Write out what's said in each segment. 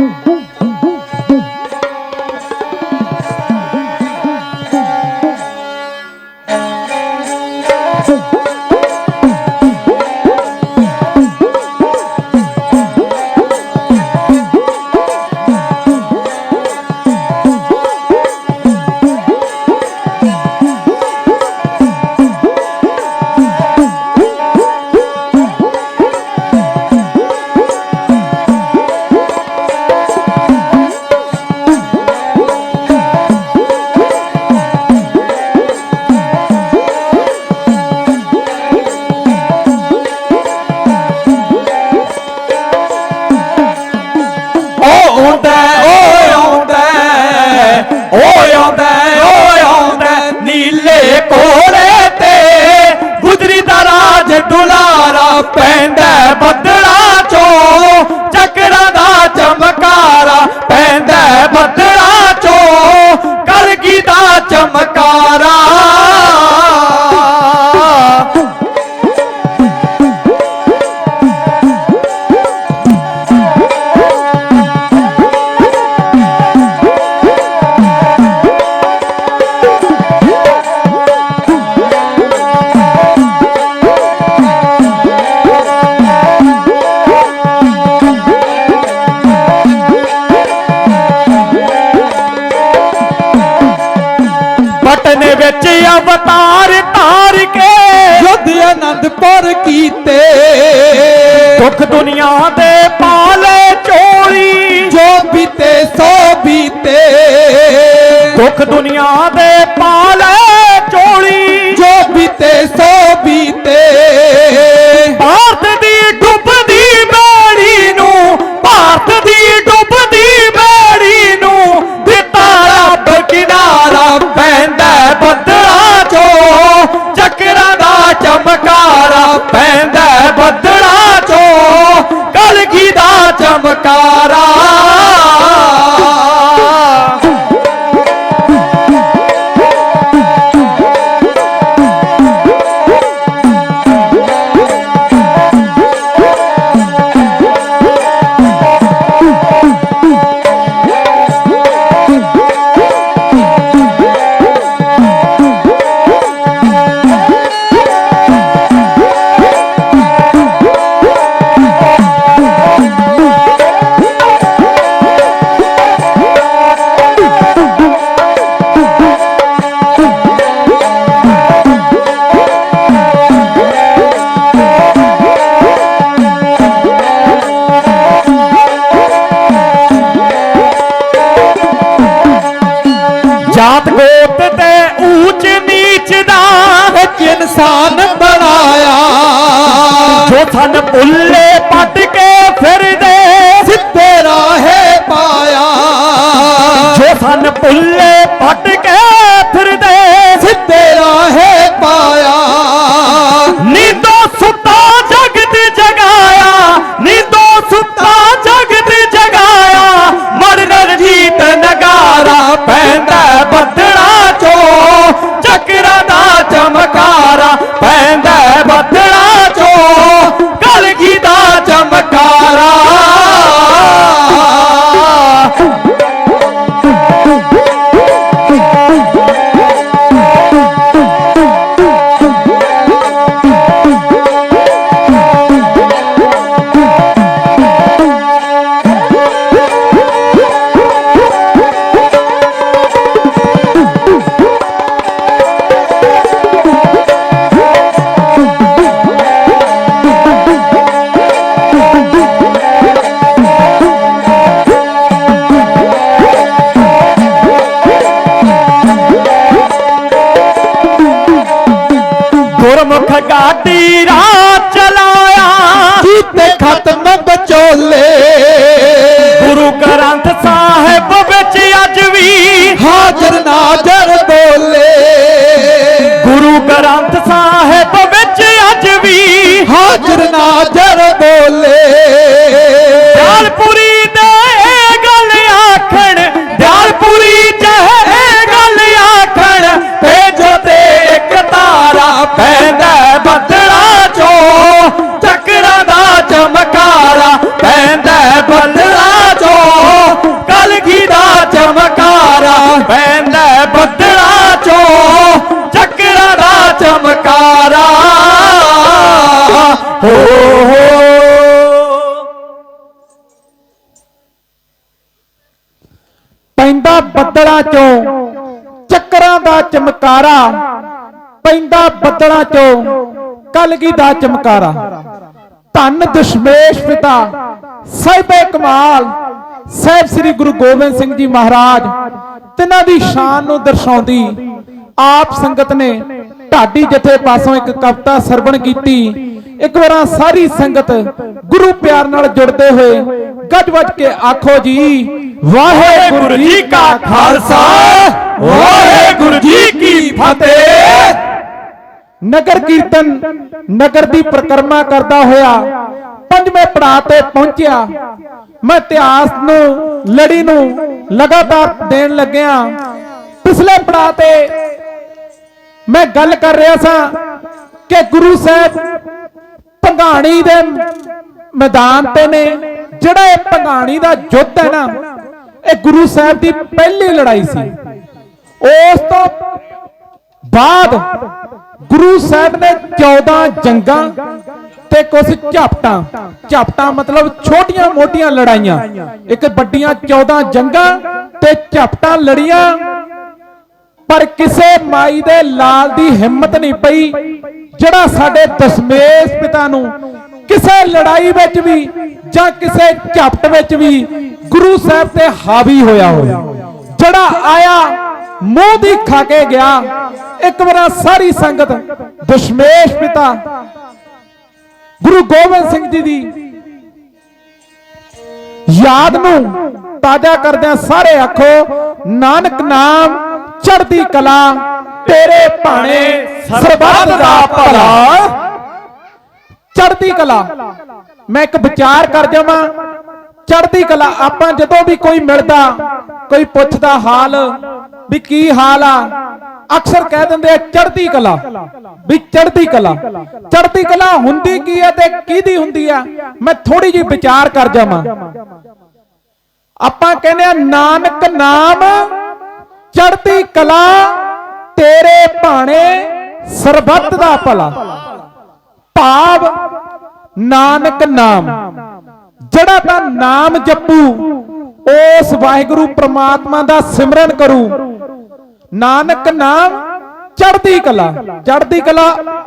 Boom, boom. ਆਉਂਦਾ ਓ ਆਉਂਦਾ ਓ ਆਉਂਦਾ ਓ ਆਉਂਦਾ ਨੀਲੇ ਕੋਰੇ ਅਵਤਾਰ ਧਾਰ ਕੇ। ਯੁੱਧ ਆਨੰਦਪੁਰ ਕੀਤੇ। ਦੁੱਖ ਦੁਨੀਆ ਦੇ ਪਾਲੇ ਚੋਲੀ ਜੋ ਬੀਤੇ ਸੋ ਬੀਤੇ। ਦੁੱਖ ਦੁਨੀਆ ਦੇ ਪਾਲੇ ਚਮਕਾਰਾ ਜਾਤ ਗੋਤ ਤੇ ਊਚ ਨੀਚ ਦਾ ਇੱਕ ਇਨਸਾਨ ਬਣਾਇਆ। ਜੋ ਸਨ ਪੁੱਲੇ ਪੱਟ ਕੇ ਫਿਰਦੇ, ਸਿੱਧੇ ਰਾਹੇ ਪਾਇਆ। ਜੋ ਸਨ ਪੁੱਲੇ ਪੱਟ ਕੇ ਗੁਰੂ ਗ੍ਰੰਥ ਸਾਹਿਬ ਵਿੱਚ ਅੱਜ ਵੀ ਹਾਜ਼ਰ ਨਾਜ਼ਰ ਬੋਲੇ। ਦਿਆਲਪੁਰੀ ਦੇ ਇਹ ਗੱਲ ਆਖਣ ਦਿਆਲਪੁਰੀ ਜਹ ਇਹ ਗੱਲ ਆਖਣ ਭੇਜੋ ਤੇ ਇੱਕ ਤਾਰਾ ਪੈਂਦਾ ਬੱਦਲਾਂ ਚੋਂ। ਚੱਕਰਾਂ ਦਾ ਚਮਕਾਰਾ ਪੈਂਦਾ ਬੱਦਲਾਂ ਚੋਂ। ਕਲਗੀ ਦਾ ਚਮਕਾਰਾ ਪੈਂਦਾ ਬੱਦਲ ਹੋ। ਪੈਂਦਾ ਬੱਦਲਾਂ ਚੋਂ, ਚੱਕਰਾਂ ਦਾ ਚਮਕਾਰਾ। ਪੈਂਦਾ ਬੱਦਲਾਂ ਚੋਂ, ਕਲਗੀ ਦਾ ਚਮਕਾਰਾ। ਧੰਨ ਦਸ਼ਮੇਸ਼ ਪਿਤਾ, ਸਾਹਿਬੇ ਕਮਾਲ। ਸਾਹਿਬ ਸ੍ਰੀ ਗੁਰੂ ਗੋਬਿੰਦ ਸਿੰਘ ਜੀ ਮਹਾਰਾਜ, ਤਿਨਾਂ ਦੀ ਸ਼ਾਨ ਨੂੰ ਦਰਸਾਉਂਦੀ, ਆਪ ਸੰਗਤ ਨੇ ਢਾਡੀ ਜਥੇ ਪਾਸੋਂ ਇੱਕ ਕਵਿਤਾ ਸਰਵਣ ਕੀਤੀ। ਇੱਕ ਵਾਰਾਂ ਸਾਰੀ ਸੰਗਤ ਗੁਰੂ ਪਿਆਰ ਨਾਲ ਜੁੜਦੇ ਹੋਏ ਗੱਜ ਵੱਜ ਕੇ ਆਖੋ ਜੀ, ਵਾਹਿਗੁਰੂ ਜੀ ਕਾ ਖਾਲਸਾ, ਵਾਹਿਗੁਰੂ ਜੀ ਕੀ ਫਤਿਹ। ਨਗਰ ਕੀਰਤਨ, ਨਗਰ ਦੀ ਪ੍ਰਕਰਮਾ ਕਰਦਾ ਹੋਇਆ ਪੰਜਵੇਂ ਪੜਾਅ ਤੇ ਪਹੁੰਚਿਆ। ਮੈਂ ਇਤਿਹਾਸ ਨੂੰ, ਲੜੀ ਨੂੰ ਲਗਾਤਾਰ ਦੇਣ ਲੱਗਿਆ। ਪਿਛਲੇ ਪੜਾਅ ਤੇ ਮੈਂ ਗੱਲ ਕਰ ਰਿਹਾ ਸਾਂ ਕਿ ਗੁਰੂ ਸਾਹਿਬ ਭੰਗਾਣੀ ਦੇ ਮੈਦਾਨ ਤੇ ਨੇ। ਜਿਹੜਾ ਇਹ ਭੰਗਾਣੀ ਦਾ ਯੁੱਧ ਹੈ ਨਾ, ਇਹ ਗੁਰੂ ਸਾਹਿਬ ਦੀ ਪਹਿਲੀ ਲੜਾਈ ਸੀ। ਉਸ ਤੋਂ ਬਾਅਦ ਗੁਰੂ ਸਾਹਿਬ ਨੇ 14 ਜੰਗਾਂ ਤੇ ਕੁਝ ਝਪਟਾਂ। ਝਪਟਾਂ ਮਤਲਬ ਛੋਟੀਆਂ ਮੋਟੀਆਂ ਲੜਾਈਆਂ। ਇੱਕ ਵੱਡੀਆਂ 14 ਜੰਗਾਂ ਤੇ ਝਪਟਾਂ ਲੜੀਆਂ। ਪਰ ਕਿਸੇ ਮਾਈ ਦੇ ਲਾਲ ਦੀ ਹਿੰਮਤ ਨਹੀਂ ਪਈ, ਜਿਹੜਾ ਸਾਡੇ ਦਸ਼ਮੇਸ਼ ਪਿਤਾ ਨੂੰ ਕਿਸੇ ਲੜਾਈ ਵਿੱਚ ਵੀ ਜਾਂ ਕਿਸੇ ਝਪਟ ਵਿੱਚ ਵੀ ਗੁਰੂ ਸਾਹਿਬ ਤੇ ਹਾਵੀ ਹੋਇਆ ਹੋਇਆ ਜਿਹੜਾ ਆਇਆ, ਮੂੰਹ ਦੀ ਖਾ ਕੇ ਗਿਆ, ਇੱਕ ਵਾਰ ਸਾਰੀ ਸੰਗਤ ਦਸ਼ਮੇਸ਼ ਪਿਤਾ, ਗੁਰੂ ਗੋਬਿੰਦ ਸਿੰਘ ਜੀ ਦੀ ਯਾਦ ਨੂੰ ਤਾਜ਼ਾ ਕਰਦਿਆਂ ਸਾਰੇ ਆਖੋ, ਨਾਨਕ ਨਾਮ ਚੜਦੀ ਕਲਾ, ਤੇਰੇ ਭਾਣੇ ਸਰਬੱਤ ਦਾ ਭਲਾ। ਚੜ੍ਹਦੀ ਕਲਾ। ਮੈਂ ਇੱਕ ਵਿਚਾਰ ਕਰ ਜਾਵਾਂ। ਚੜ੍ਹਦੀ ਕਲਾ, ਆਪਾਂ ਜਦੋਂ ਵੀ ਕੋਈ ਮਿਲਦਾ, ਕੋਈ ਪੁੱਛਦਾ ਹਾਲ ਵੀ ਕੀ ਹਾਲ ਆ, ਅਕਸਰ ਕਹਿ ਦਿੰਦੇ ਆ ਚੜ੍ਹਦੀ ਕਲਾ, ਵੀ ਚੜਦੀ ਕਲਾ। ਚੜਦੀ ਕਲਾ ਹੁੰਦੀ ਕੀ ਹੈ ਤੇ ਕਿਹਦੀ ਹੁੰਦੀ ਆ? ਮੈਂ ਥੋੜੀ ਜਿਹੀ ਵਿਚਾਰ ਕਰ ਜਾਵਾਂ। ਆਪਾਂ ਕਹਿੰਦੇ ਆ, ਨਾਨਕ ਨਾਮ ਚੜ੍ਹਦੀ ਕਲਾ ਤੇਰੇ ਭਾਣੇ ਸਰਬੱਤ ਦਾ ਭਲਾ। ਭਾਵ ਨਾਨਕ ਨਾਮ। ਜਿਹੜਾ ਤਾਂ ਨਾਮ ਜਪੂ, ਉਸ ਵਾਹਿਗੁਰੂ ਪ੍ਰਮਾਤਮਾ ਦਾ ਸਿਮਰਨ ਕਰੂ। ਨਾਨਕ ਨਾਮ ਚੜ੍ਹਦੀ ਕਲਾ। ਚੜ੍ਹਦੀ ਕਲਾ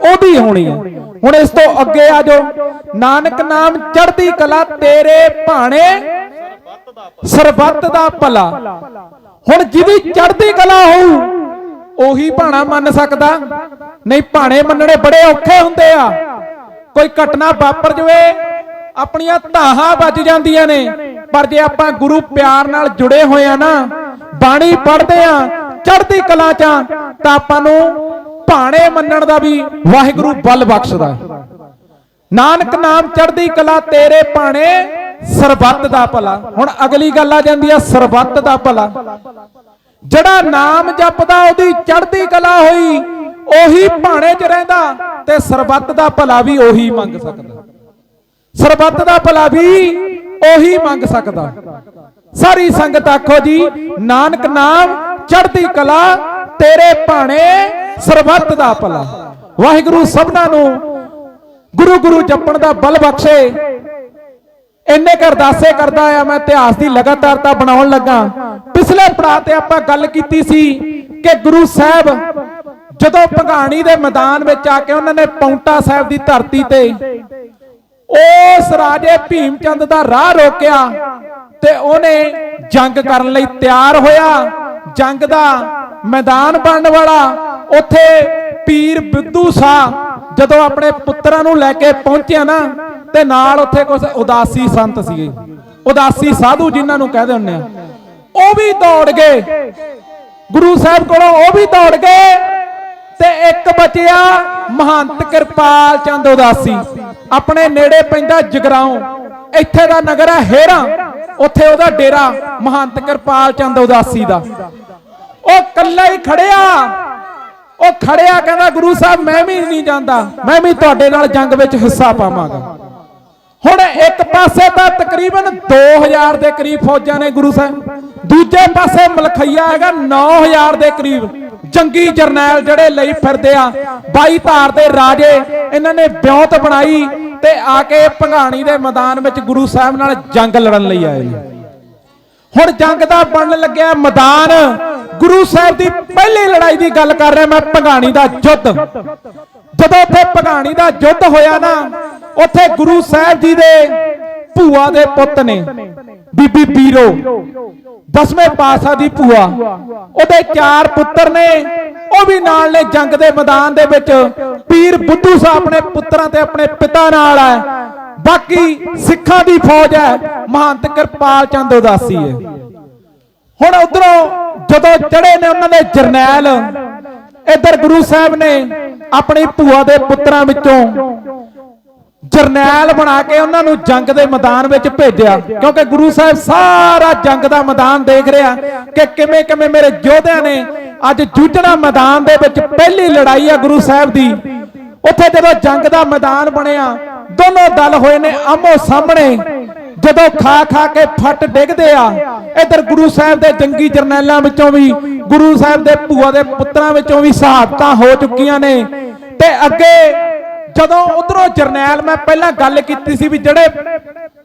ਉਹਦੀ ਹੋਣੀ ਹੈ। ਹੁਣ ਇਸ ਤੋਂ ਅੱਗੇ ਆ ਜਾਓ। ਨਾਨਕ ਨਾਮ ਚੜ੍ਹਦੀ ਕਲਾ ਤੇਰੇ ਭਾਣੇ ਸਰਬੱਤ ਦਾ ਭਲਾ। ਹੁਣ ਜਿਹਦੀ ਚੜ੍ਹਦੀ ਕਲਾ ਹੋਊ, ਉਹੀ ਭਾਣਾ ਮੰਨ ਸਕਦਾ। ਨਹੀਂ, ਭਾਣੇ ਮੰਨਣੇ ਬੜੇ ਔਖੇ ਹੁੰਦੇ ਆ। ਕੋਈ ਘਟਨਾ ਵਾਪਰ ਜਵੇ, ਆਪਣੀਆਂ ਧਾਹਾਂ ਵੱਜ ਜਾਂਦੀਆਂ ਨੇ। ਪਰ ਜੇ ਆਪਾਂ ਗੁਰੂ ਪਿਆਰ ਨਾਲ ਜੁੜੇ ਹੋਏ ਆ ਨਾ, ਬਾਣੀ ਪੜ੍ਹਦੇ ਆ, ਚੜ੍ਹਦੀ ਕਲਾ ਚ ਤਾਂ ਆਪਾਂ ਨੂੰ ਭਾਣੇ ਮੰਨਣ ਦਾ ਵੀ ਵਾਹਿਗੁਰੂ ਬਲ ਬਖਸ਼ਦਾ। ਨਾਨਕ ਨਾਮ ਚੜ੍ਹਦੀ ਕਲਾ ਤੇਰੇ ਭਾਣੇ ਸਰਬੱਤ ਦਾ ਭਲਾ। ਹੁਣ ਅਗਲੀ ਗੱਲ ਆ ਜਾਂਦੀ ਆ, ਸਰਬੱਤ ਦਾ ਭਲਾ। ਜਿਹੜਾ ਨਾਮ ਜਪਦਾ, ਉਹਦੀ ਚੜ੍ਹਦੀ ਕਲਾ ਹੋਈ, ਉਹੀ ਭਾਣੇ 'ਚ ਰਹਿੰਦਾ ਤੇ ਸਰਬੱਤ ਦਾ ਭਲਾ ਵੀ ਉਹੀ ਮੰਗ ਸਕਦਾ। ਸਰਬੱਤ ਦਾ ਭਲਾ ਵੀ ਉਹੀ ਮੰਗ ਸਕਦਾ। ਸਾਰੀ ਸੰਗਤ ਆਖੋ ਜੀ, ਨਾਨਕ ਨਾਮ, ਚੜ੍ਹਦੀ ਕਲਾ, ਤੇਰੇ ਭਾਣੇ ਸਰਬੱਤ ਦਾ ਭਲਾ। ਵਾਹਿਗੁਰੂ ਸਭਨਾਂ ਨੂੰ ਗੁਰੂ ਗੁਰੂ ਜਪਣ ਦਾ ਬਲ ਬਖਸ਼ੇ। ਇੰਨੇ ਕਰ ਅਰਦਾਸੇ ਕਰਦਾ ਆ, ਮੈਂ ਇਤਿਹਾਸ ਦੀ ਲਗਾਤਾਰਤਾ ਬਣਾਉਣ ਲੱਗਾ। ਪਿਛਲੇ ਪੜਾਅ ਤੇ ਆਪਾਂ ਗੱਲ ਕੀਤੀ ਸੀ ਕਿ ਗੁਰੂ ਸਾਹਿਬ ਜਦੋਂ ਭੰਗਾਣੀ ਦੇ ਮੈਦਾਨ ਵਿੱਚ ਆ ਕੇ ਉਹਨਾਂ ਨੇ ਪੌਂਟਾ ਸਾਹਿਬ ਦੀ ਧਰਤੀ ਤੇ ਉਸ ਰਾਜੇ ਭੀਮ ਚੰਦ ਦਾ ਰਾਹ ਰੋਕਿਆ ਤੇ ਉਹਨੇ ਜੰਗ ਕਰਨ ਲਈ ਤਿਆਰ ਹੋਇਆ। ਜੰਗ ਦਾ ਮੈਦਾਨ ਬਣਨ ਵਾਲਾ ਉੱਥੇ ਪੀਰ ਬਿੱਧੂ ਸਾਹ ਜਦੋਂ ਆਪਣੇ ਪੁੱਤਰਾਂ ਨੂੰ ਲੈ ਕੇ ਪਹੁੰਚਿਆ ਨਾ ਤੇ ਨਾਲ ਉੱਥੇ ਕੁਝ ਉਦਾਸੀ ਸੰਤ ਸੀਗੇ। ਉਦਾਸੀ ਸਾਧੂ ਜਿਨ੍ਹਾਂ ਨੂੰ ਕਹਿੰਦੇ ਹੁੰਦੇ ਆ। ਉਹ ਵੀ ਦੌੜ ਗਏ। ਗੁਰੂ ਸਾਹਿਬ ਕੋਲੋਂ ਉਹ ਵੀ ਦੌੜ ਗਏ। ਤੇ ਇੱਕ ਬਚਿਆ ਮਹੰਤ ਕਿਰਪਾਲ ਚੰਦ ਉਦਾਸੀ। ਆਪਣੇ ਨੇੜੇ ਪੈਂਦਾ ਜਗਰਾਉਂ। ਇੱਥੇ ਦਾ ਨਗਰ ਹੈ ਹੇਰਾ। ਉੱਥੇ ਉਹਦਾ ਡੇਰਾ ਮਹੰਤ ਕਿਰਪਾਲ ਚੰਦ ਉਦਾਸੀ ਦਾ। ਉਹ ਇਕੱਲਾ ਹੀ ਖੜਿਆ। ਉਹ ਖੜਿਆ ਕਹਿੰਦਾ, ਗੁਰੂ ਸਾਹਿਬ, ਮੈਂ ਵੀ ਨਹੀਂ ਜਾਂਦਾ। ਮੈਂ ਵੀ ਤੁਹਾਡੇ ਨਾਲ ਜੰਗ ਵਿੱਚ ਹਿੱਸਾ ਪਾਵਾਂਗਾ। ਹੁਣ ਇੱਕ ਪਾਸੇ ਤਾਂ ਤਕਰੀਬਨ 2000 ਦੇ ਕਰੀਬ ਫੌਜਾਂ ਨੇ ਗੁਰੂ ਸਾਹਿਬ, ਦੂਜੇ ਪਾਸੇ ਮਲਖਈਆ ਹੈਗਾ 9000 ਦੇ ਕਰੀਬ ਜੰਗੀ ਜਰਨੈਲ ਜਿਹੜੇ ਲਈ ਫਿਰਦੇ ਆ, ਬਾਈ ਧਾਰ ਦੇ ਰਾਜੇ, ਇਹਨਾਂ ਨੇ ਵਿਉਂਤ ਬਣਾਈ ਤੇ ਆ ਕੇ ਭੰਗਾਣੀ ਦੇ ਮੈਦਾਨ ਵਿੱਚ ਗੁਰੂ ਸਾਹਿਬ ਨਾਲ ਜੰਗ ਲੜਨ ਲਈ ਆਏ ਹੁਣ ਜੰਗ ਦਾ ਬਣਨ ਲੱਗਿਆ ਮੈਦਾਨ ਗੁਰੂ ਸਾਹਿਬ ਦੀ ਪਹਿਲੀ ਲੜਾਈ ਦੀ ਗੱਲ ਕਰ ਰਿਹਾ ਮੈਂ, ਭਗਾਣੀ ਦਾ ਯੁੱਧ। ਜਦੋਂ ਉੱਥੇ ਭਗਾਣੀ ਦਾ ਯੁੱਧ ਹੋਇਆ ਨਾ, ਉੱਥੇ ਗੁਰੂ ਸਾਹਿਬ ਜੀ ਦੇ ਭੂਆ ਦੇ ਪੁੱਤ ਨੇ, ਬੀਬੀ ਪੀਰੋ, ਦਸਵੇਂ ਪਾਤਸ਼ਾਹ ਦੀ ਭੂਆ, ਉਹਦੇ ਚਾਰ ਪੁੱਤਰ ਨੇ, ਉਹ ਵੀ ਨਾਲ ਨੇ ਜੰਗ ਦੇ ਮੈਦਾਨ ਦੇ ਵਿੱਚ। ਪੀਰ ਬੁੱਧੂ ਸਾਹਿਬ ਆਪਣੇ ਪੁੱਤਰਾਂ ਤੇ ਆਪਣੇ ਪਿਤਾ ਨਾਲ ਹੈ। ਬਾਕੀ ਸਿੱਖਾਂ ਦੀ ਫੌਜ ਹੈ, ਮਹੰਤ ਕਿਰਪਾਲ ਚੰਦ ਉਦਾਸੀ ਹੈ। ਹੁਣ ਉਧਰੋਂ ਜਦੋਂ ਚੜੇ ਨੇ ਉਹਨਾਂ ਦੇ ਜਰਨੈਲ, ਇੱਧਰ ਗੁਰੂ ਸਾਹਿਬ ਨੇ ਆਪਣੀ ਭੂਆ ਦੇ ਪੁੱਤਰਾਂ ਵਿੱਚੋਂ ਜਰਨੈਲ ਬਣਾ ਕੇ ਉਹਨਾਂ ਨੂੰ ਜੰਗ ਦੇ ਮੈਦਾਨ ਵਿੱਚ ਭੇਜਿਆ। ਕਿਉਂਕਿ ਗੁਰੂ ਸਾਹਿਬ ਸਾਰਾ ਜੰਗ ਦਾ ਮੈਦਾਨ ਦੇਖ ਰਿਹਾ ਕਿ ਕਿਵੇਂ ਕਿਵੇਂ ਮੇਰੇ ਯੋਧਿਆਂ ਨੇ ਅੱਜ ਜੂਝਣਾ ਮੈਦਾਨ ਦੇ ਵਿੱਚ ਪਹਿਲੀ ਲੜਾਈ ਆ ਗੁਰੂ ਸਾਹਿਬ ਦੀ। ਉੱਥੇ ਜਦੋਂ ਜੰਗ ਦਾ ਮੈਦਾਨ ਬਣਿਆ, ਦੋਨੋਂ ਦਲ ਹੋਏ ਨੇ ਆਮੋ ਸਾਹਮਣੇ ਜਦੋਂ ਖਾ ਖਾ ਕੇ ਫੱਟ ਡਿੱਗਦੇ ਆ, ਇਧਰ ਗੁਰੂ ਸਾਹਿਬ ਦੇ ਜੰਗੀ ਜਰਨੈਲਾਂ ਵਿੱਚੋਂ ਵੀ, ਗੁਰੂ ਸਾਹਿਬ ਦੇ ਭੂਆ ਦੇ ਪੁੱਤਰਾਂ ਵਿੱਚੋਂ ਵੀ ਸ਼ਹਾਦਤਾਂ ਹੋ ਚੁੱਕੀਆਂ ਨੇ। ਤੇ ਅੱਗੇ ਜਦੋਂ ਉਧਰੋਂ ਜਰਨੈਲ, ਮੈਂ ਪਹਿਲਾਂ ਗੱਲ ਕੀਤੀ ਸੀ ਵੀ ਜਿਹੜੇ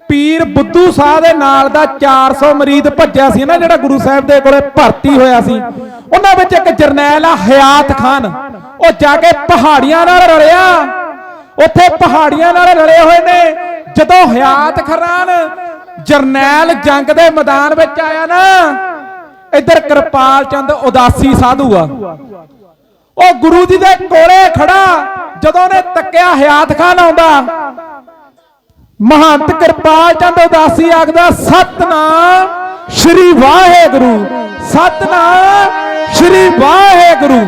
ਪੀਰ ਬੁੱਧੂ ਸਾਹਿਬ ਦੇ ਨਾਲ ਦਾ 400 ਮਰੀਦ ਭੱਜਿਆ ਸੀ ਨਾ, ਜਿਹੜਾ ਗੁਰੂ ਸਾਹਿਬ ਦੇ ਕੋਲੇ ਭਰਤੀ ਹੋਇਆ ਸੀ, ਉਹਨਾਂ ਵਿੱਚ ਇੱਕ ਜਰਨੈਲ ਆ, ਹਯਾਤ ਖਾਨ। ਉਹ ਜਾ ਕੇ ਪਹਾੜੀਆਂ ਨਾਲ ਰਲਿਆ। ਉੱਥੇ ਪਹਾੜੀਆਂ ਨਾਲ ਰਲੇ ਹੋਏ ਨੇ। ਜਦੋਂ ਹਯਾਤ ਖਰਾਨ ਜਰਨੈਲ ਜੰਗ ਦੇ ਮੈਦਾਨ ਵਿੱਚ ਆਇਆ ਨਾ, ਇੱਧਰ ਕਿਰਪਾਲ ਚੰਦ ਉਦਾਸੀ ਸਾਧੂ ਆ। ਉਹ ਗੁਰੂ ਜੀ ਦੇ ਕੋਲੇ ਖੜਾ, ਜਦੋਂ ਨੇ ਤੱਕਿਆ ਹਯਾਤ ਖਾਨ ਆਉਂਦਾ, ਮਹੰਤ ਕਿਰਪਾਲ ਚੰਦ ਉਦਾਸੀ ਆਖਦਾ, ਸਤਨਾਮ ਸ਼੍ਰੀ ਵਾਹਿਗੁਰੂ, ਸਤਨਾਮ ਸ਼੍ਰੀ ਵਾਹਿਗੁਰੂ।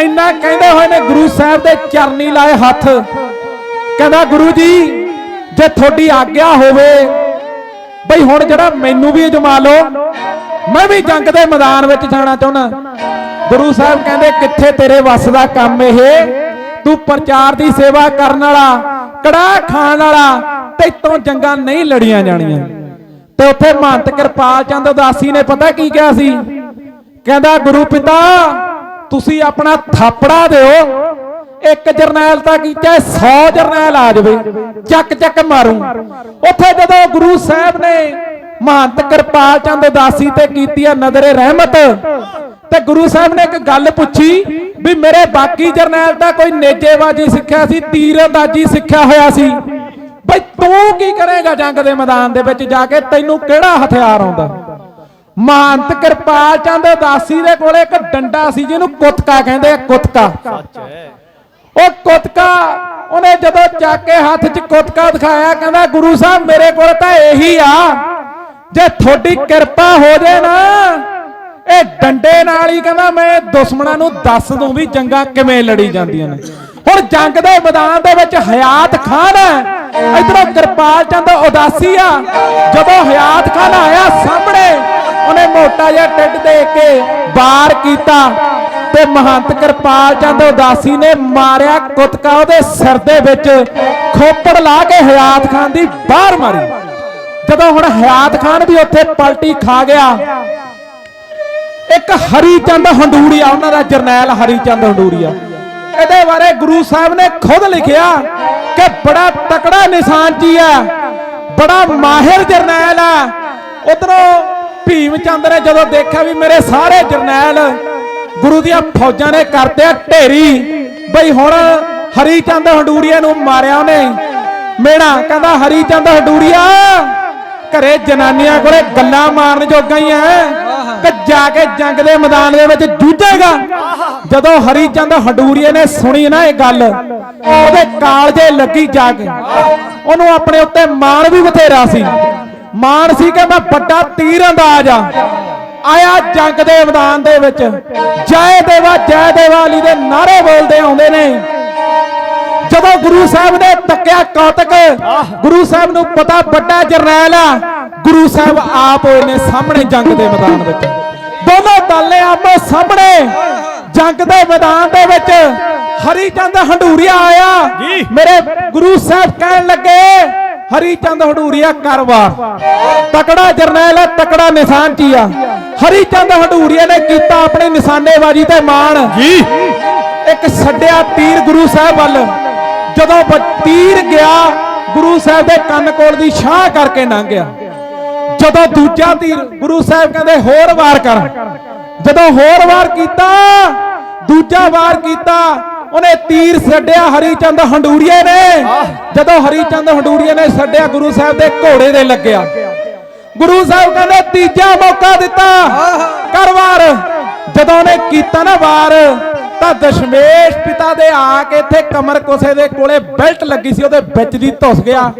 ਇੰਨਾ ਕਹਿੰਦੇ ਹੋਏ ਨੇ ਗੁਰੂ ਸਾਹਿਬ ਦੇ ਚਰਨੀ ਲਾਏ ਹੱਥ। ਕਹਿੰਦਾ ਗੁਰੂ ਜੀ ਜੇ ਤੁਹਾਡੀ ਆਗਿਆ ਹੋਵੇ। ਬਈ ਹੁਣ ਜਿਹੜਾ ਮੈਨੂੰ ਵੀ ਅਜਮਾ ਲਓ, ਮੈਂ ਵੀ ਜੰਗ ਦੇ ਮੈਦਾਨ ਵਿੱਚ ਜਾਣਾ ਚਾਹੁੰਦਾ। ਗੁਰੂ ਸਾਹਿਬ ਕਹਿੰਦੇ, ਕਿੱਥੇ ਤੇਰੇ ਵੱਸ ਦਾ ਕੰਮ ਇਹ? ਤੂੰ ਪ੍ਰਚਾਰ ਦੀ ਸੇਵਾ ਕਰਨ ਵਾਲਾ ਕੜਾ ਖਾਣ ਵਾਲਾ ਤੇਤੋਂ ਜੰਗਾਂ ਨਹੀਂ ਲੜੀਆਂ ਜਾਣੀਆਂ। ਤੇ ਉੱਥੇ ਮਹੰਤ ਕਿਰਪਾਲ ਚੰਦ ਉਦਾਸੀ ਨੇ ਪਤਾ ਕੀ ਕਿਹਾ ਸੀ? ਕਹਿੰਦਾ, ਗੁਰੂ ਪਿਤਾ, ਤੁਸੀਂ ਆਪਣਾ ਥਾਪੜਾ ਦਿਓ ਇੱਕ ਜਰਨੈਲ ਤਾਂ ਕੀਤਾ ਚਾਹੇ 100 ਜਰਨੈਲ ਆ ਜਾਵੇ। ਚੱਕ ਚੱਕ ਮਾਰੂ। ਉੱਥੇ ਜਦੋਂ ਗੁਰੂ ਸਾਹਿਬ ਨੇ ਮਹੰਤ ਕਿਰਪਾਲ ਚੰਦ ਉਦਾਸੀ ਤੇ ਕੀਤੀ ਆ ਨਜ਼ਰੇ ਰਹਿਮਤ, ਤੇ ਗੁਰੂ ਸਾਹਿਬ ਨੇ ਇੱਕ ਗੱਲ ਪੁੱਛੀ ਵੀ ਮੇਰੇ ਬਾਕੀ ਜਰਨੈਲ ਤਾਂ ਕੋਈ ਨੇਜੇਬਾਜੀ ਸਿੱਖਿਆ ਸੀ, ਤੀਰਅੰਦਾਜ਼ੀ ਸਿੱਖਿਆ ਹੋਇਆ ਸੀ। ਬਈ ਤੂੰ ਕੀ ਕਰੇਗਾ ਜੰਗ ਦੇ ਮੈਦਾਨ ਦੇ ਵਿੱਚ ਜਾ ਕੇ? ਤੈਨੂੰ ਕਿਹੜਾ ਹਥਿਆਰ ਆਉਂਦਾ? ਮਹੰਤ ਕਿਰਪਾਲ ਚੰਦ ਉਦਾਸੀ ਦੇ ਕੋਲੇ ਇੱਕ ਡੰਡਾ ਸੀ, ਜਿਹਨੂੰ ਕੁੱਤਕਾ ਕਹਿੰਦੇ ਆ, ਕੁੱਤਕਾ। ਉਹ ਕੁੱਤਕਾ, ਉਹਨੇ ਜਦੋਂ ਚੱਕ ਕੇ ਹੱਥ 'ਚ ਕੁੱਤਕਾ ਦਿਖਾਇਆ, ਕਹਿੰਦਾ, ਗੁਰੂ ਸਾਹਿਬ, ਮੇਰੇ ਕੋਲ ਤਾਂ ਇਹੀ ਆ। ਜੇ ਤੁਹਾਡੀ ਕਿਰਪਾ ਹੋ ਜੇ ਨਾ, ਇਹ ਡੰਡੇ ਨਾਲ ਹੀ ਕਹਿੰਦਾ, ਮੈਂ ਦੁਸ਼ਮਣਾਂ ਨੂੰ ਦੱਸ ਦੂੰ ਵੀ ਜੰਗਾਂ ਕਿਵੇਂ ਲੜੀ ਜਾਂਦੀਆਂ ਨੇ। ਹੁਣ ਜੰਗ ਦੇ ਮੈਦਾਨ ਦੇ ਵਿੱਚ ਹਯਾਤ ਖਾਨ ਹੈ। ਇਧਰੋਂ ਕਿਰਪਾਲ ਚੰਦ ਉਦਾਸੀ ਆ। ਜਦੋਂ ਹਯਾਤ ਖਾਨ ਆਇਆ ਸਾਹਮਣੇ, ਉਹਨੇ ਮੋਟਾ ਜਿਹਾ ਟਿੱਡ ਦੇ ਕੇ ਵਾਰ ਕੀਤਾ। ਤੇ ਮਹੰਤ ਕਿਰਪਾਲ ਚੰਦ ਉਦਾਸੀ ਨੇ ਮਾਰਿਆ ਕੁੱਤਕਾ ਉਹਦੇ ਸਿਰ ਦੇ ਵਿੱਚ। ਖੋਪੜ ਲਾ ਕੇ ਹਯਾਤ ਖਾਨ ਦੀ ਬਾਹਰ ਮਾਰੀ। ਜਦੋਂ ਹੁਣ ਹਯਾਤ ਖਾਨ ਵੀ ਉੱਥੇ ਪਲਟੀ ਖਾ ਗਿਆ, ਇੱਕ ਹਰੀ ਚੰਦ ਹੰਡੂਰੀਆ, ਉਹਨਾਂ ਦਾ ਜਰਨੈਲ ਹਰੀ ਚੰਦ ਹੰਡੂਰੀਆ। ਇਹਦੇ ਬਾਰੇ ਗੁਰੂ ਸਾਹਿਬ ਨੇ ਖੁਦ ਲਿਖਿਆ ਕਿ ਬੜਾ ਤਕੜਾ ਨਿਸ਼ਾਨਚੀ ਹੈ, ਬੜਾ ਮਾਹਿਰ ਜਰਨੈਲ ਹੈ। ਉਧਰੋਂ ਭੀਮ ਚੰਦ ਨੇ ਜਦੋਂ ਦੇਖਿਆ ਵੀ ਮੇਰੇ ਸਾਰੇ ਜਰਨੈਲ ਗੁਰੂ ਦੀਆਂ ਫੌਜਾਂ ਨੇ ਕਰਤੇ ਆ ਢੇਰੀ। ਬਈ ਹੁਣ ਹਰੀ ਚੰਦ ਹੰਡੂਰੀਆ ਨੂੰ ਮਾਰਿਆ ਉਹਨੇ। ਮੇਣਾ ਕਹਿੰਦਾ, ਹਰੀ ਚੰਦ ਹੰਡੂਰੀਆ, ਘਰੇ ਜਨਾਨੀਆਂ ਕੋਲੇ ਗੱਲਾਂ ਮਾਰਨ ਜੋਗਾ ਹੀ ਐ। ਕਿ ਜਾ ਕੇ ਜੰਗ ਦੇ ਮੈਦਾਨ ਦੇ ਵਿੱਚ ਜੂਝੇਗਾ। ਜਦੋਂ ਹਰੀ ਚੰਦ ਹੰਡੂਰੀਏ ਨੇ ਸੁਣੀ ਨਾ ਇਹ ਗੱਲ, ਉਹਦੇ ਕਾਲਜੇ ਲੱਗੀ ਜਾ ਕੇ। ਉਹਨੂੰ ਆਪਣੇ ਉੱਤੇ ਮਾਣ ਵੀ ਬਥੇਰਾ ਸੀ। ਮਾਣ ਸੀ ਕਿ ਮੈਂ ਵੱਡਾ ਤੀਰ ਅੰਦਾਜ਼ ਆ। ਆਇਆ ਜੰਗ ਦੇ ਮੈਦਾਨ ਦੇ ਵਿੱਚ। ਜੈ ਦੇਵਾ ਜੈ ਦੇਵਾਲੀ ਦੇ ਨਾਰੇ ਬੋਲਦੇ ਆਉਂਦੇ ਨੇ। ਜਦੋਂ ਗੁਰੂ ਸਾਹਿਬ ਨੇ ਤੱਕਿਆ ਕੌਤਕ ਗੁਰੂ ਸਾਹਿਬ ਨੂੰ ਪਤਾ ਵੱਡਾ ਜਰਨੈਲ ਆ। ਗੁਰੂ ਸਾਹਿਬ ਆਪ ਹੋਏ ਨੇ ਸਾਹਮਣੇ ਜੰਗ ਦੇ ਮੈਦਾਨ ਵਿੱਚ। ਦੋਨੋਂ ਦਲ ਆਪੋ ਸਾਹਮਣੇ ਜੰਗ ਦੇ ਮੈਦਾਨ ਦੇ ਵਿੱਚ ਹਰੀ ਚੰਦ ਹੰਡੂਰੀਆ ਆਇਆ। ਮੇਰੇ ਗੁਰੂ ਸਾਹਿਬ ਕਹਿਣ ਲੱਗੇ ਹਰੀ ਚੰਦ ਹਡੂਰੀਆ ਕਰਵਾਰ ਤਕੜਾ ਜਰਨੈਲ ਹੈ ਤਕੜਾ ਨਿਸ਼ਾਨਚੀ ਆ। ਹਰੀ ਚੰਦ ਹਡੂਰੀਆ ਨੇ ਕੀਤਾ ਆਪਣੀ ਨਿਸ਼ਾਨੇਬਾਜ਼ੀ ਤੇ ਮਾਣ। ਜੀ। ਇੱਕ ਛੱਡਿਆ ਤੀਰ ਗੁਰੂ ਸਾਹਿਬ ਵੱਲ। ਜਦੋਂ ਤੀਰ ਗਿਆ ਗੁਰੂ ਸਾਹਿਬ ਦੇ ਕੰਨ ਕੋਲ ਦੀ ਛਾਂ ਕਰਕੇ ਲੰਘ ਗਿਆ। ਜਦੋਂ ਦੂਜਾ ਤੀਰ ਗੁਰੂ ਸਾਹਿਬ ਕਹਿੰਦੇ ਹੋਰ ਵਾਰ ਕਰ। ਜਦੋਂ ਹੋਰ ਵਾਰ ਕੀਤਾ ਦੂਜਾ ਵਾਰ ਕੀਤਾ ਉਹਨੇ ਤੀਰ ਛੱਡਿਆ, ਹਰੀਚੰਦ ਹੰਡੂਰੀਏ ਨੇ। ਜਦੋਂ ਹਰੀਚੰਦ ਹੰਡੂਰੀਏ ਨੇ ਛੱਡਿਆ, ਗੁਰੂ ਸਾਹਿਬ ਦੇ ਘੋੜੇ ਦੇ ਲੱਗਿਆ। ਗੁਰੂ ਸਾਹਿਬ ਕਹਿੰਦੇ, ਤੀਜਾ ਮੌਕਾ ਦਿੱਤਾ। ਕਰ ਜਦੋਂ ਉਹਨੇ ਕੀਤਾ ਨਾ ਵਾਰ, ਤਾਂ ਦਸ਼ਮੇਸ਼ ਪਿਤਾ ਦੇ ਆ ਕੇ ਇੱਥੇ ਕਮਰ ਕੋਸੇ ਦੇ ਕੋਲੇ ਬੈਲਟ ਲੱਗੀ ਸੀ, ਉਹਦੇ ਵਿੱਚ ਦੀ ਧੁੱਸ ਗਿਆ।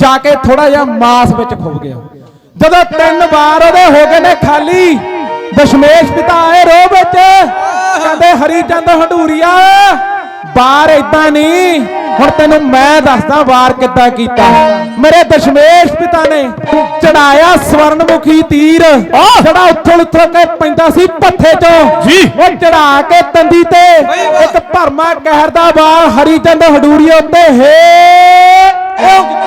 ਜਾ ਕੇ ਥੋੜਾ ਜਿਹਾ ਮਾਸ ਵਿੱਚ ਖੁੱਭ ਗਿਆ। ਜਦੋਂ ਤਿੰਨ ਵਾਰ ਉਹਦੇ ਹੋ ਗਏ ਨੇ ਖਾਲੀ, ਦਸ਼ਮੇਸ਼ ਪਿਤਾ ਆਏ ਰੋਹ ਵਿੱਚ। ਕਹਿੰਦੇ, ਹਰੀਚੰਦ ਹੰਡੂਰੀਆ ਬਾਰ ਇਦਾਂ ਨਹੀਂ। ਹੁਣ ਤੈਨੂੰ ਮੈਂ ਦੱਸਦਾ ਵਾਰ ਕਿੱਦਾਂ ਕੀਤਾ। ਮੇਰੇ ਦਸ਼ਮੇਸ਼ ਪਿਤਾ ਨੇ ਚੜਾਇਆ ਸਵਰਨਮੁਖੀ ਤੀਰ। ਜਿਹੜਾ ਉੱਥਲ ਉੱਥਲ ਕੇ ਪੈਂਦਾ ਸੀ ਪੱਥੇ ਚੋਂ। ਜੀ। ਉਹ ਚੜਾ ਕੇ ਤੰਦੀ ਤੇ ਇੱਕ ਭਰਮਾ ਕਹਿਰ ਦਾ ਵਾਰ ਹਰੀਚੰਦ ਹਡੂਰੀਏ ਉੱਤੇ। ਹੇ! ਉਹ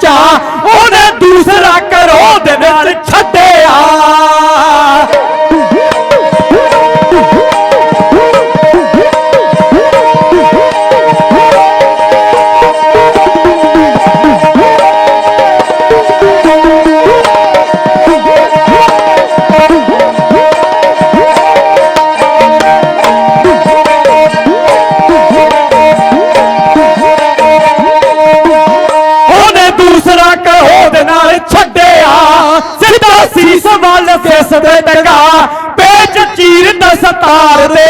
ਕਹਿਰ ਦਾ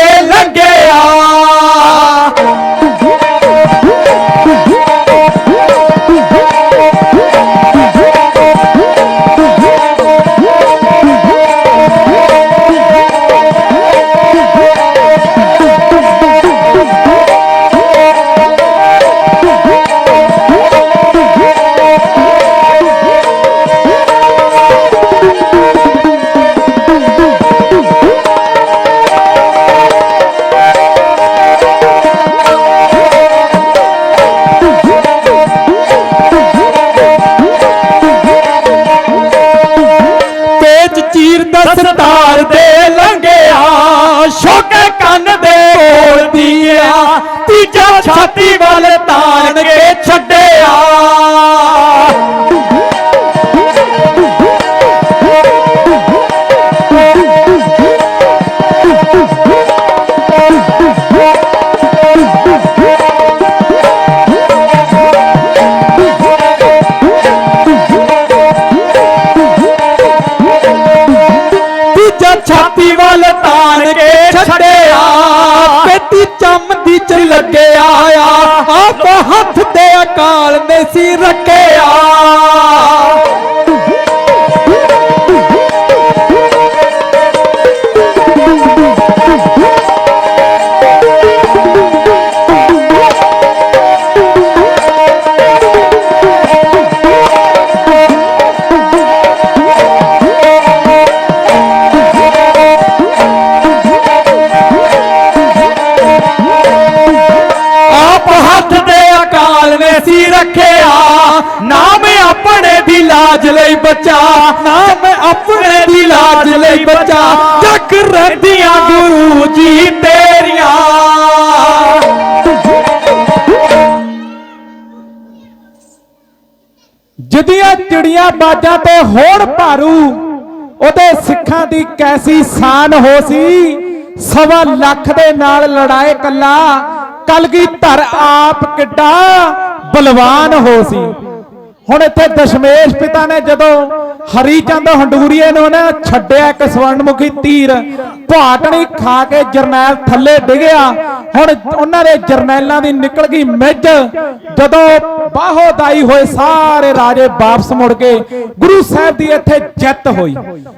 ਛਾਤੀ ਵੱਲ ਤਾਣ ਕੇ ਛੱਡਿਆ ਤੀਜਾ ਛਾਤੀ ਵੱਲ ਤਾਣ ਕੇ ਛੱਡਿਆ ਪੇਤੀ ਚੰਮ ਦੀ ਚ ਆ। ਆਪ ਹੱਥ ਤੇ ਅਕਾਲ ਨੇ ਸੀ ਰੱਖਿਆ ਬਚਾ ਨਾਮ ਆਪਣੇ ਦੀ ਲਾਜ ਲਈ ਬਚਾ। ਚੱਕ ਰੱਦੀਆਂ ਗੁਰੂ ਜੀ ਤੇਰੀਆਂ। ਜਦੀਆਂ ਚਿੜੀਆਂ ਬਾਜਾਂ ਤੇ ਹੋਣ ਭਾਰੂ ਉਹਦੇ ਸਿੱਖਾਂ ਦੀ ਕੈਸੀ ਸ਼ਾਨ ਹੋ ਸੀ? ਸਵਾ ਲੱਖ ਦੇ ਨਾਲ ਲੜਾਏ ਕੱਲਾ ਕਲਗੀ ਧਰ ਆਪ ਕਿੱਡਾ ਬਲਵਾਨ ਹੋ ਸੀ। ਹੁਣ ਇੱਥੇ ਦਸ਼ਮੇਸ਼ ਪਿਤਾ ਨੇ ਜਦੋਂ ਹਰੀ ਚੰਦ ਹੰਡੂਰੀਏ ਨੂੰ ਨਾ ਛੱਡਿਆ ਇੱਕ ਸਵਰਣਮੁਖੀ ਤੀਰ, ਭਾਟਣੀ ਖਾ ਕੇ ਜਰਨੈਲ ਥੱਲੇ ਡਿੱਗਿਆ। ਹੁਣ ਉਹਨਾਂ ਦੇ ਜਰਨੈਲਾਂ ਦੀ ਨਿਕਲ ਗਈ ਮਿੱਝ। ਜਦੋਂ ਬਾਹੋਦਾਈ ਹੋਏ ਸਾਰੇ ਰਾਜੇ ਵਾਪਸ ਮੁੜ ਕੇ ਗੁਰੂ ਸਾਹਿਬ ਦੀ ਇੱਥੇ ਜਿੱਤ ਹੋਈ।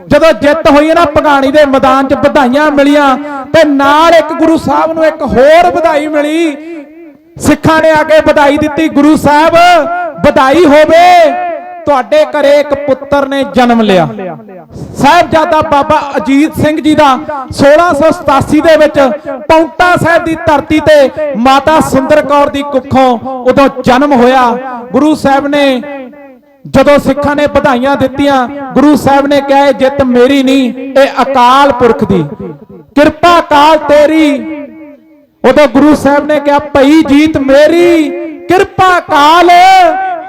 ਜਦੋਂ ਜਿੱਤ ਹੋਈ ਨਾ ਪਗਾਣੀ ਦੇ ਮੈਦਾਨ 'ਚ ਵਧਾਈਆਂ ਮਿਲੀਆਂ, ਤੇ ਨਾਲ ਇੱਕ ਗੁਰੂ ਸਾਹਿਬ ਨੂੰ ਇੱਕ ਹੋਰ ਵਧਾਈ ਮਿਲੀ। ਸਿੱਖਾਂ ਨੇ ਆ ਕੇ ਵਧਾਈ ਦਿੱਤੀ ਗੁਰੂ ਸਾਹਿਬ। ਵਧਾਈ ਹੋਵੇ, ਤੁਹਾਡੇ ਘਰੇ ਇੱਕ ਪੁੱਤਰ ਨੇ ਜਨਮ ਲਿਆ। ਸਾਹਿਬਜ਼ਾਦਾ ਬਾਬਾ ਅਜੀਤ ਸਿੰਘ ਜੀ ਦਾ 1687 ਦੇ ਵਿੱਚ ਪੌਂਟਾ ਸਾਹਿਬ ਦੀ ਧਰਤੀ ਤੇ ਮਾਤਾ ਸੁੰਦਰ ਕੌਰ ਦੀ ਕੁੱਖੋਂ ਉਦੋਂ ਜਨਮ ਹੋਇਆ। ਗੁਰੂ ਸਾਹਿਬ ਨੇ ਜਦੋਂ ਸਿੱਖਾਂ ਨੇ ਵਧਾਈਆਂ ਦਿੱਤੀਆਂ, ਗੁਰੂ ਸਾਹਿਬ ਨੇ ਕਿਹਾ, ਇਹ ਜਿੱਤ ਮੇਰੀ ਨਹੀਂ, ਇਹ ਅਕਾਲ ਪੁਰਖ ਦੀ। ਕਿਰਪਾ ਕਾਲ ਤੇਰੀ। ਉਦੋਂ ਗੁਰੂ ਸਾਹਿਬ ਨੇ ਕਿਹਾ, ਭਈ ਜੀਤ ਮੇਰੀ ਕਿਰਪਾ ਕਾਲ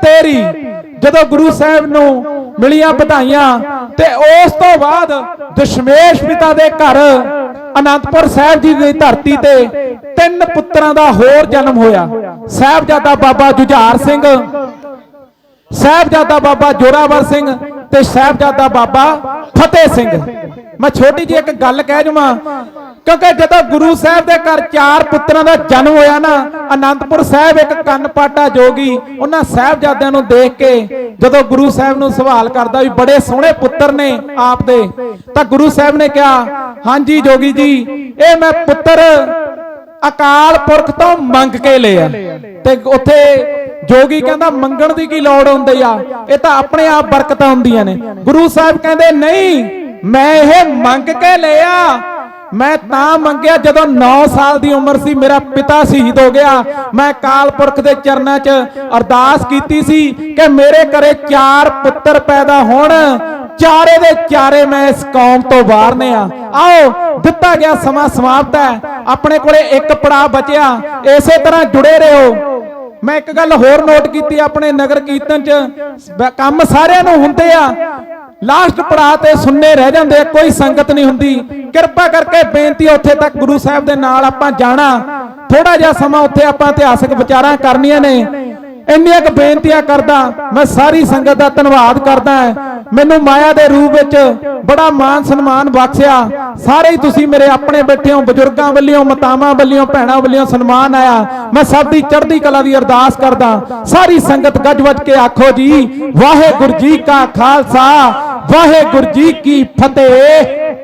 ਤੇਰੀ। ਜਦੋਂ ਗੁਰੂ ਸਾਹਿਬ ਨੂੰ ਮਿਲੀਆਂ ਵਧਾਈਆਂ, ਤੇ ਉਸ ਤੋਂ ਬਾਅਦ ਦਸ਼ਮੇਸ਼ ਪਿਤਾ ਦੇ ਘਰ, ਅਨੰਦਪੁਰ ਸਾਹਿਬ ਜੀ ਦੀ ਧਰਤੀ ਤੇ ਤਿੰਨ ਪੁੱਤਰਾਂ ਦਾ ਹੋਰ ਜਨਮ ਹੋਇਆ। ਸਾਹਿਬਜ਼ਾਦਾ ਬਾਬਾ ਜੁਝਾਰ ਸਿੰਘ, ਸਾਹਿਬਜ਼ਾਦਾ ਬਾਬਾ ਜੋਰਾਵਰ ਸਿੰਘ ਤੇ ਸਾਹਿਬਜ਼ਾਦਾ ਬਾਬਾ ਫਤਿਹ ਸਿੰਘ। ਮੈਂ ਛੋਟੀ ਜਿਹੀ ਇੱਕ ਗੱਲ ਕਹਿ ਜਮਾ ਕਿਉਂਕਿ ਜਦੋਂ ਗੁਰੂ ਸਾਹਿਬ ਦੇ ਘਰ ਚਾਰ ਪੁੱਤਰਾਂ ਦਾ ਜਨਮ ਹੋਇਆ ਨਾ, ਅਨੰਦਪੁਰ ਸਾਹਿਬ ਇੱਕ ਕੰਨ ਪਾਟਾ ਜੋਗੀ, ਉਹਨਾਂ ਸਾਹਿਬਜ਼ਾਦਿਆਂ ਨੂੰ ਦੇਖ ਕੇ ਜਦੋਂ ਗੁਰੂ ਸਾਹਿਬ ਨੂੰ ਸਵਾਲ ਕਰਦਾ ਵੀ ਬੜੇ ਸੋਹਣੇ ਪੁੱਤਰ ਨੇ ਆਪ ਦੇ, ਤਾਂ ਗੁਰੂ ਸਾਹਿਬ ਨੇ ਕਿਹਾ, ਹਾਂਜੀ ਜੋਗੀ ਜੀ, ਇਹ ਮੈਂ ਪੁੱਤਰ ਅਕਾਲ ਪੁਰਖ ਤੋਂ ਮੰਗ ਕੇ ਲਿਆ ਤੇ ਉੱਥੇ ਜੋਗੀ ਕਹਿੰਦਾ, ਮੰਗਣ ਦੀ ਕੀ ਲੋੜ ਹੁੰਦੀ ਆ? ਇਹ ਤਾਂ ਆਪਣੇ ਆਪ ਬਰਕਤਾਂ ਹੁੰਦੀਆਂ ਨੇ। ਗੁਰੂ ਸਾਹਿਬ ਕਹਿੰਦੇ, ਨਹੀਂ ਮੈਂ ਇਹ ਮੰਗ ਕੇ ਲਿਆ। ਮੈਂ ਤਾਂ ਮੰਗਿਆ ਜਦੋਂ 9 ਸਾਲ ਦੀ ਉਮਰ ਸੀ, ਮੇਰਾ ਪਿਤਾ ਸ਼ਹੀਦ ਹੋ ਗਿਆ। ਮੈਂ ਅਕਾਲ ਪੁਰਖ ਦੇ ਚਰਨਾਂ 'ਚ ਅਰਦਾਸ ਕੀਤੀ ਸੀ ਕਿ ਮੇਰੇ ਘਰੇ ਚਾਰ ਪੁੱਤਰ ਪੈਦਾ ਹੋਣ। ਚਾਰੇ ਦੇ ਚਾਰੇ ਮੈਂ ਇਸ ਕੌਮ ਤੋਂ ਵਾਰਨੇ ਆ। ਆਓ, ਦਿੱਤਾ ਗਿਆ ਸਮਾਂ ਸਮਾਪਤ ਹੈ। ਆਪਣੇ ਕੋਲੇ ਇੱਕ ਪੜਾ ਬਚਿਆ। ਇਸੇ ਤਰ੍ਹਾਂ ਜੁੜੇ ਰਹੋ। ਮੈਂ ਇੱਕ ਗੱਲ ਹੋਰ ਨੋਟ ਕੀਤੀ ਆਪਣੇ ਨਗਰ ਕੀਰਤਨ ਚ। ਕੰਮ ਸਾਰਿਆਂ ਨੂੰ ਹੁੰਦੇ ਆ। ਲਾਸਟ ਪੜਾਅ ਤੇ ਸੁੰਨੇ ਰਹਿ ਜਾਂਦੇ ਆ, ਕੋਈ ਸੰਗਤ ਨਹੀਂ ਹੁੰਦੀ। ਕਿਰਪਾ ਕਰਕੇ ਬੇਨਤੀ ਉੱਥੇ ਤੱਕ ਗੁਰੂ ਸਾਹਿਬ ਦੇ ਨਾਲ ਆਪਾਂ ਜਾਣਾ। ਥੋੜਾ ਜਿਹਾ ਸਮਾਂ ਉੱਥੇ ਆਪਾਂ ਇਤਿਹਾਸਕ ਵਿਚਾਰਾਂ ਕਰਨੀਆਂ ਨੇ। ਇੰਨੀਆਂ ਕੁ ਬੇਨਤੀਆਂ ਕਰਦਾ, ਮੈਂ ਸਾਰੀ ਸੰਗਤ ਦਾ ਧੰਨਵਾਦ ਕਰਦਾ ਮੈਨੂੰ ਮਾਇਆ ਦੇ ਰੂਪ ਵਿੱਚ ਬੜਾ ਮਾਨ ਸਨਮਾਨ ਬਖਸ਼ਿਆ। ਸਾਰੇ ਹੀ ਤੁਸੀਂ ਮੇਰੇ ਆਪਣੇ ਬੈਠੇ ਹੋ, ਬਜ਼ੁਰਗਾਂ ਵੱਲੋਂ, ਮਾਤਾਵਾਂ ਵੱਲੋਂ, ਭੈਣਾਂ ਵੱਲੋਂ ਸਨਮਾਨ ਆਇਆ। ਮੈਂ ਸਭ ਦੀ ਚੜ੍ਹਦੀ ਕਲਾ ਦੀ ਅਰਦਾਸ ਕਰਦਾ। ਸਾਰੀ ਸੰਗਤ ਗੱਜ ਵੱਜ ਕੇ ਆਖੋ ਜੀ, ਵਾਹਿਗੁਰੂ ਜੀ ਕਾ ਖਾਲਸਾ, ਵਾਹਿਗੁਰੂ ਜੀ ਕੀ ਫਤਿਹ।